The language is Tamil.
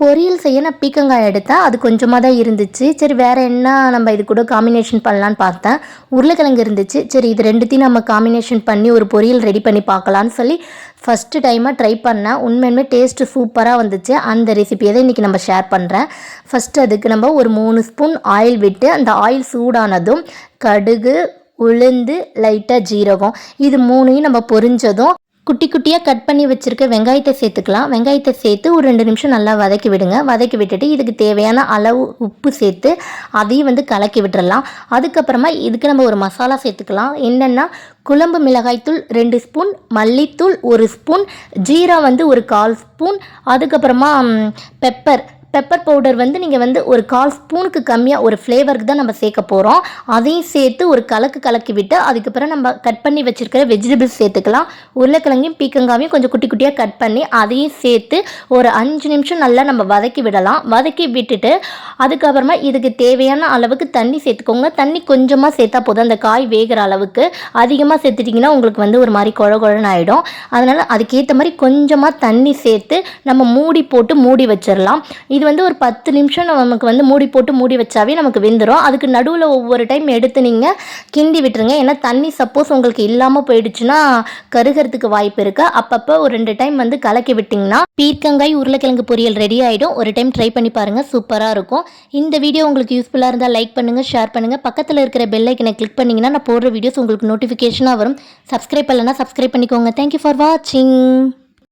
பொரியல் செய்ய நான் பீக்கங்காய் எடுத்தேன். அது கொஞ்சமாக தான் இருந்துச்சு. சரி வேறு என்ன நம்ம இது கூட காம்பினேஷன் பண்ணலான்னு பார்த்தேன். உருளைக்கிழங்கு இருந்துச்சு. சரி இது ரெண்டுத்தையும் நம்ம காம்பினேஷன் பண்ணி ஒரு பொரியல் ரெடி பண்ணி பார்க்கலான்னு சொல்லி ஃபஸ்ட்டு டைமாக ட்ரை பண்ணேன். உண்மையுமே டேஸ்ட்டு சூப்பராக வந்துச்சு. அந்த ரெசிபியை தான் இன்றைக்கி நம்ம ஷேர் பண்ணுறேன் ஃபஸ்ட்டு அதுக்கு நம்ம ஒரு மூணு ஸ்பூன் ஆயில் விட்டு அந்த ஆயில் சூடானதும் கடுகு உளுந்து லைட்டாக ஜீரகம் இது மூணையும் நம்ம பொரிஞ்சதும் குட்டி குட்டியாக கட் பண்ணி வச்சுருக்க வெங்காயத்தை சேர்த்துக்கலாம். வெங்காயத்தை சேர்த்து ஒரு ரெண்டு நிமிஷம் நல்லா வதக்கி விடுங்க. வதக்கி விட்டுட்டு இதுக்கு தேவையான அளவு உப்பு சேர்த்து அதையும் வந்து கலக்கி விட்டுறலாம். அதுக்கப்புறமா இதுக்கு நம்ம ஒரு மசாலா சேர்த்துக்கலாம். என்னென்னா குழம்பு மிளகாய்த்தூள் ரெண்டு ஸ்பூன் மல்லித்தூள் ஒரு ஸ்பூன் ஜீரா வந்து ஒரு கால் ஸ்பூன் அதுக்கப்புறமா பெப்பர் பெப்பர் பவுடர் வந்து நீங்கள் வந்து ஒரு கால் ஸ்பூனுக்கு கம்மியாக ஒரு ஃப்ளேவருக்கு தான் நம்ம சேர்க்க போகிறோம் அதையும் சேர்த்து ஒரு கலக்கு கலக்கி விட்டு அதுக்கப்புறம் நம்ம கட் பண்ணி வச்சுருக்கிற வெஜிடபிள்ஸ் சேர்த்துக்கலாம். உருளைக்கிழங்கையும் பீக்கங்காவையும் கொஞ்சம் குட்டி குட்டியாக கட் பண்ணி அதையும் சேர்த்து ஒரு அஞ்சு நிமிஷம் நல்லா நம்ம வதக்கி விடலாம். வதக்கி விட்டுட்டு அதுக்கப்புறமா இதுக்கு தேவையான அளவுக்கு தண்ணி சேர்த்துக்கோங்க. தண்ணி கொஞ்சமாக சேர்த்தா போதும். அந்த காய் வேகிற அளவுக்கு அதிகமாக சேர்த்துட்டிங்கன்னா உங்களுக்கு வந்து ஒரு மாதிரி குழ குழன்னு ஆகிடும் அதனால் அதுக்கேற்ற மாதிரி கொஞ்சமாக தண்ணி சேர்த்து நம்ம மூடி போட்டு மூடி வச்சிடலாம் இது வந்து ஒரு பத்து நிமிஷம் நமக்கு வந்து மூடி போட்டு மூடி வச்சாவே நமக்கு வெந்துடும் அதுக்கு நடுவில் ஒவ்வொரு டைம் எடுத்து நீங்கள் கிண்டி விட்டுருங்க. ஏன்னா தண்ணி சப்போஸ் உங்களுக்கு இல்லாமல் போயிடுச்சுன்னா கருகிறதுக்கு வாய்ப்பு இருக்குது அப்பப்போ ஒரு ரெண்டு டைம் வந்து கலக்கி விட்டிங்கன்னா பீர்க்கங்காய் உருளைக்கிழங்கு பொரியல் ரெடி ஆகிடும் ஒரு டைம் ட்ரை பண்ணி பாருங்கள் சூப்பராக இருக்கும். இந்த வீடியோ உங்களுக்கு யூஸ்ஃபுல்லாக இருந்தால் லைக் பண்ணுங்கள் ஷேர் பண்ணுங்கள் பக்கத்தில் இருக்கிற பெல் ஐக்கனை கிளிக் பண்ணிங்கன்னா நான் போடுற வீடியோஸ் உங்களுக்கு நோட்டிஃபிகேஷனாக வரும். சப்ஸ்கிரைப் பண்ணலன்னா சப்ஸ்கிரைப் பண்ணிக்கோங்க. தேங்க்யூ ஃபார் வாட்சிங்